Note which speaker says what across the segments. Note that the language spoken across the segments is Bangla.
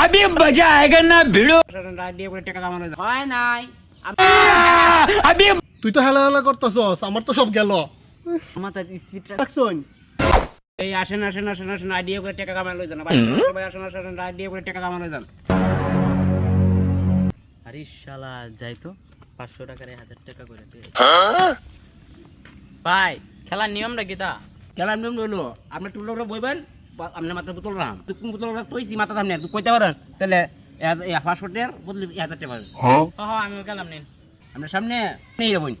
Speaker 1: अभी मजा आएगा ना भिड़ो
Speaker 2: দিয়ে করে টাকা কামানো যায়। হয় নাই
Speaker 1: अभी
Speaker 3: তুই তো হেলা হেলা করতেছস আমার তো সব গেল
Speaker 2: আমার তার স্পিড
Speaker 3: রাখছন
Speaker 2: এই আসেন আসেন আসেন আসেন আইডিয়া করে টাকা কামানো লই যান ভাই সবাই আসেন আসেন আসেন আইডিয়া করে টাকা কামানো যান আরে শালা যাই তো পাঁচশো টাকার হাজার টাকা করে দে ভাই খেলার নিয়মটা কি তা খেলার নিয়ম রইলো আপনি টুলোটা বইবেন বা- আপনার মাথা বোতল রাম তুই কোন বোতল কইছি মাথা সামনে তুই কইতে পারেন তাহলে পাঁচশো টাকার বদলে এক হাজার টাকা পাবেন হ্যাঁ আমি গেলাম নিন। আপনার সামনে নিয়ে যাবেন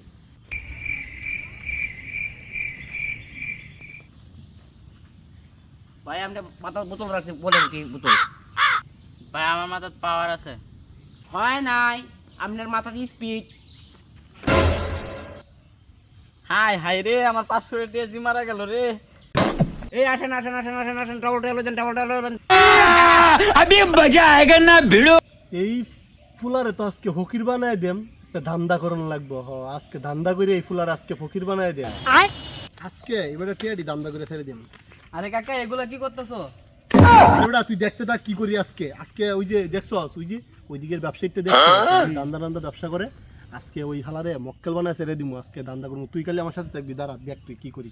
Speaker 2: ভাই আমরা মাথার বোতল রাখছি বলেন কি বোতল? ভাই আমার মাথার পাওয়ার আছে। হয় নাই আপনার মাথার স্পিড হাই হাই রে আমার পাঁচশো টাকা জি মারা গেল রে। এই
Speaker 3: ফুলারে তো আজকে দেম ধান্দা লাগবো। হ আজকে ধান্দা করে এই ফুলার আজকে ফকির বানায় দেম আজকে এবারে টিয়াডি ধান্দা করে ছেড়ে
Speaker 2: আরে কাকা এগুলা কি করতেছো?
Speaker 3: তুই দেখতে থাক কি করি আজকে। আজকে ওই যে দেখছ ওই যে ওইদিকের ব্যবসায়ীটা দেখছ দান্দা দান্দা ব্যবসা করে। আজকে ওই হালারে মক্কেল বানায় ছেড়ে দিমু আজকে দান্দা করব তুই কালি আমার সাথে থাকবি দাঁড়া দেখ তুই কি করি।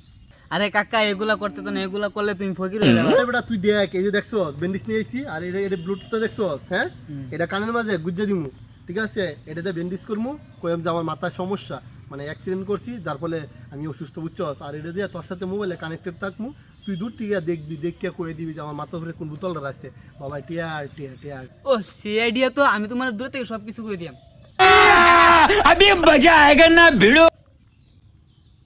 Speaker 2: আরে কাকা এগুলা করতে তো না এগুলা করলে তুমি ফকির হয়ে যাবে।
Speaker 3: এবারে তুই দেখ এই যে দেখছ ব্যান্ডিজ নিয়ে আইছি আর এটা এটা ব্লুটুথটা দেখছস হ্যাঁ? এটা কানের মাঝে গুজ্জা দিমু ঠিক আছে? এটাতে ব্যান্ডিজ করমু কইম যে আমার মাথার সমস্যা মানে অ্যাক্সিডেন্ট করছি যার ফলে আমি অসুস্থ বুঝছস? আর এটা দিয়ে তোর সাথে মোবাইলে কানেক্টেড থাকমু। তুই দূর থেকে দেখবি দেখিয়া কয়ে দিবি যে আমার মাথা উপরে কোন বোতলটা রাখছে। বাবা টিয়ার টিয়ার টিয়ার।
Speaker 2: ও সেই আইডিয়া তো আমি তোমার দূর থেকে সব কিছু করে দিয়াম।
Speaker 1: अभी मजा आएगा ना भिड़ो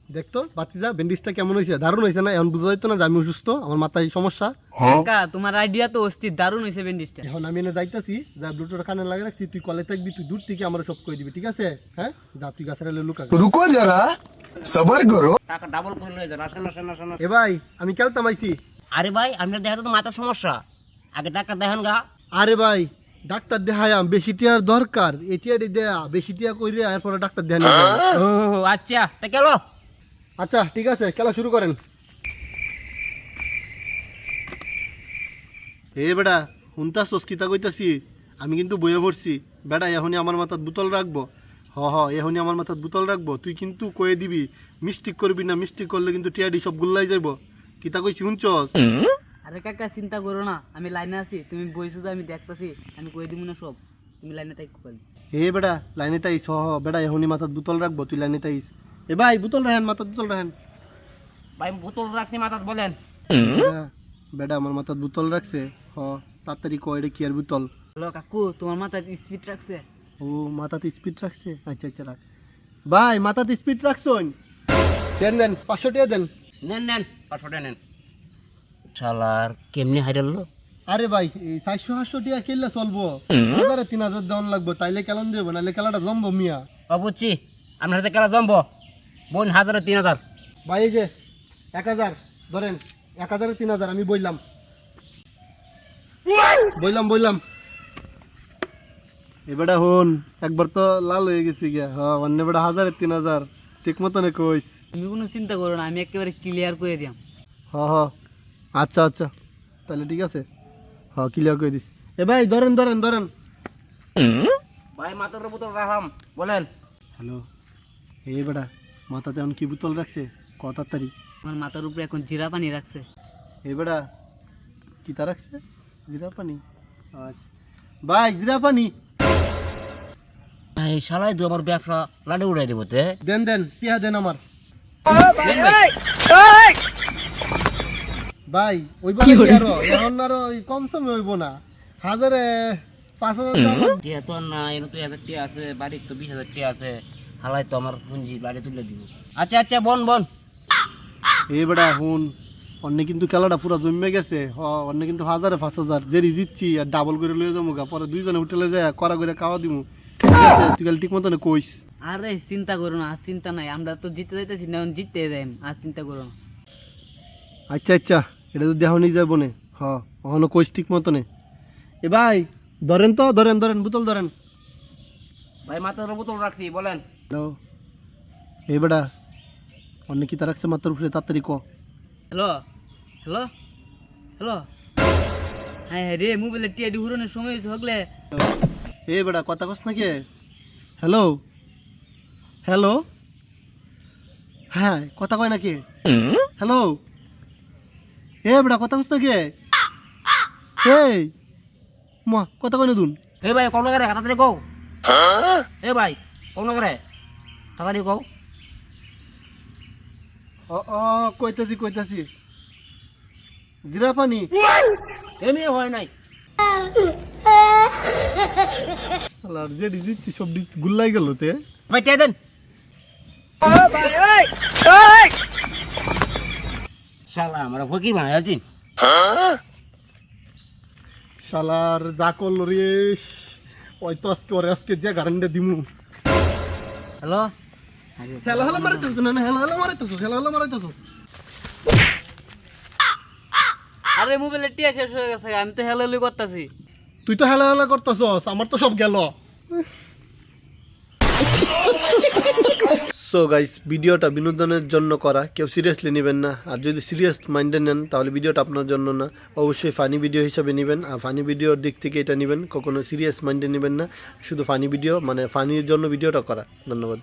Speaker 3: দেখতো বাতিজা ব্যান্ডিজটা কেমন হয়েছে দারুণ হয়েছে না এখন বুঝা যাইতো না যে আমি অসুস্থ আমার মাথায় সমস্যা
Speaker 2: কাকা তোমার আইডিয়া তো অস্থির দারুণ হয়েছে ব্যান্ডিজটা
Speaker 3: এখন আমি এনে যাইতাছি যা ব্লুটুথ কানে লাগিয়ে রাখছি তুই কলে থাকবি তুই দূর থেকে আমার সব কই দিবি ঠিক আছে হ্যাঁ যা তুই গাছের আলে লুকা
Speaker 4: रुको जरा सबर करो
Speaker 2: টাকা ডাবল করে লয়ে যান আসেন আসেন আসেন
Speaker 3: এ ভাই আমি খেলতাম আইছি
Speaker 2: আরে ভাই আপনার দেখা তো মাথার সমস্যা আগে ডাক্তার দেখেন গা
Speaker 3: আরে ভাই ডাক্তার দেখায়াম বেশি টিয়ার দরকার। এই টিয়ারই দেয়া বেশি টিয়া কইরে এরপরে ডাক্তার দেখানি
Speaker 2: ও আচ্ছা তা গেল
Speaker 3: আচ্ছা ঠিক আছে খেলা শুরু করেন। এ বেটা শুনতাস কিতা কইতাছি? আমি কিন্তু বইয়ে পড়ছি। বেটা এখনই আমার মাথাত বোতল রাখব। হ হ এখনই আমার মাথাত বোতল রাখব। তুই কিন্তু কয়ে দিবি মিস্টেক করবি না মিস্টেক করলে কিন্তু টিয়াডি সব গুল্লাই যাইব। কিতা কইছি শুনছস?
Speaker 2: আরে কাকা চিন্তা করো না। আমি লাইনে আছি তুমি বইছো যে আমি দেখতেছি আমি কই দিব না সব। তুমি লাইনে তাই কই?
Speaker 3: এ বেটা লাইনে তাইস হ হ, বেটা এখনই মাথাত বোতল রাখব তুই লাইনে তাইস এ ভাই বোতল রাখেন মাথাত বোতল রাখেন।
Speaker 2: ভাই বোতল রাখছি মাথাত বলেন।
Speaker 3: বেটা, বেটা আমার মাথাত বোতল রাখছে হ তাড়াতাড়ি কয় এটা কি আর বোতল?
Speaker 2: হ্যালো কাকু তোমার মাথায় স্পিড রাখছে?
Speaker 3: ও মাথাতে স্পিড রাখছে? আচ্ছা আচ্ছা রাখ। ভাই মাথাতে স্পিড রাখছন? দেন দেন পাঁচশো টাকা দেন।
Speaker 2: নেন নেন পাঁচশোটা নেন। শালার কেমনি হাইরালো
Speaker 3: আরে ভাই এই চারশো সাতশো টাকা কিনলে চলবো? হাজারে তিন হাজার দেওয়ান লাগবো তাইলে কেলান দেবো নাহলে খেলাটা জমবো মিয়া।
Speaker 2: ও বুঝছি। আপনার হাতে খেলা জমবো? বোন হাজারে তিন হাজার।
Speaker 3: ভাই এই যে এক হাজার ধরেন এক হাজারে তিন হাজার আমি বললাম বললাম বললাম এবারে হন একবার তো লাল হয়ে গেছি গিয়া। হ্যাঁ অন্য বেটা হাজারে তিন হাজার। ঠিক মতনে কইস।
Speaker 2: তুমি কোনো চিন্তা করো না আমি একেবারে ক্লিয়ার করে দিয়াম।
Speaker 3: হ হ। আচ্ছা আচ্ছা। তাহলে ঠিক আছে। হ ক্লিয়ার করে দিস এ ভাই ধরেন ধরেন ধরেন।
Speaker 2: ভাই মাথার বোতল রাখাম বলেন।
Speaker 3: হ্যালো। এই বেটা মাথাতে এখন কি বোতল রাখছে? ক তাড়াতাড়ি।
Speaker 2: আমার মাথার উপরে এখন জিরা পানি রাখছে।
Speaker 3: এই বেটা কি তা রাখছে? জিরা পানি? আচ্ছা। ভাই জিরা পানি।
Speaker 2: এই শালাই তো আমার ব্যবসা লাডে উড়াই দেবো তে।
Speaker 3: দেন দেন টিয়া দেন আমার। ভাই ওই আরও? এখন আরও ওই কম সময় হইব না। হাজারে পাঁচ হাজার টাকা
Speaker 2: তো না এনে তো হাজার টিয়া আছে বাড়ির তো বিশ হাজার টিয়া আছে হালাই তো আমার পুঞ্জি লাড়ে তুলে দিব। আচ্ছা আচ্ছা বন বন।
Speaker 3: এই বেটা হুন অন্য কিন্তু খেলাটা পুরো জমে গেছে। হ অন্য কিন্তু হাজারে পাঁচ হাজার। যে জিতছি আর ডাবল করে লয়ে যাব গা। পরে দুইজনে হোটেলে যায় করা করে খাওয়া দিমু। ঠিক তুই ঠিক মতন কইস।
Speaker 2: আরে চিন্তা করো না আর চিন্তা নাই। আমরা তো জিতে যাইতেছি না এখন জিততে যাই আর চিন্তা করো না।
Speaker 3: আচ্ছা আচ্ছা। এটা তো দেহ নিয়ে যাব নে হ কখনো কইস ঠিক মতনে। এ ভাই ধরেন তো ধরেন ধরেন বোতল ধরেন
Speaker 2: ভাই মাথার বোতল রাখছি বলেন।
Speaker 3: হ্যালো এই বেটা অন্য কি তা রাখছে মাত্র উপরে তাড়াতাড়ি ক।
Speaker 2: হ্যালো হ্যালো হ্যালো
Speaker 5: হ্যাঁ হ্যাঁ রে মোবাইলের টিয়াডি হুরনের সময় হয়েছে হগলে।
Speaker 3: এ বেটা কথা কস নাকি? হ্যালো হ্যালো হ্যাঁ কথা কয় নাকি? হ্যালো এ বেটা কথা কস নাকি? এই মা কথা কয় না তুন?
Speaker 2: এ ভাই কোন করে তাড়াতাড়ি কও। এ ভাই কোন করে তাড়াতাড়ি কও।
Speaker 3: ও ও কইতাছি কইতাছি। জিরা পানি?
Speaker 2: এমনি হয় নাই।
Speaker 3: আর যে দিচ্ছি সব গুল্লাই গেল তে।
Speaker 2: ভাই টিয়া দেন। শালা আমরা ফকির বানাই আছি
Speaker 3: শালার যা করল রে ওই তো আজকে ওরে আজকে যে গারান্ডে দিমু।
Speaker 2: হ্যালো?
Speaker 3: হেলো হেলো মারাইতেছিস না হেলো হেলো মারাইতেছিস হেলো হেলো মারাইতেছিস।
Speaker 5: আরে মোবাইলের টিয়া শেষ হয়ে গেছে আমি তো হেলো হেলো করতেছি।
Speaker 3: তুই তো হেলা হেলা করতেছস আমার তো সব গেল। সো গাইস ভিডিওটা বিনোদনের জন্য করা। কেউ সিরিয়াসলি নেবেন না। আর যদি সিরিয়াস মাইন্ডে নেন, তাহলে ভিডিওটা আপনার জন্য না। অবশ্যই ফানি ভিডিও হিসাবে নেবেন। আর ফানি ভিডিওর দিক থেকে এটা নেবেন। কখনো সিরিয়াস মাইন্ডে নেবেন না। শুধু ফানি ভিডিও মানে ফানির জন্য ভিডিওটা করা। ধন্যবাদ।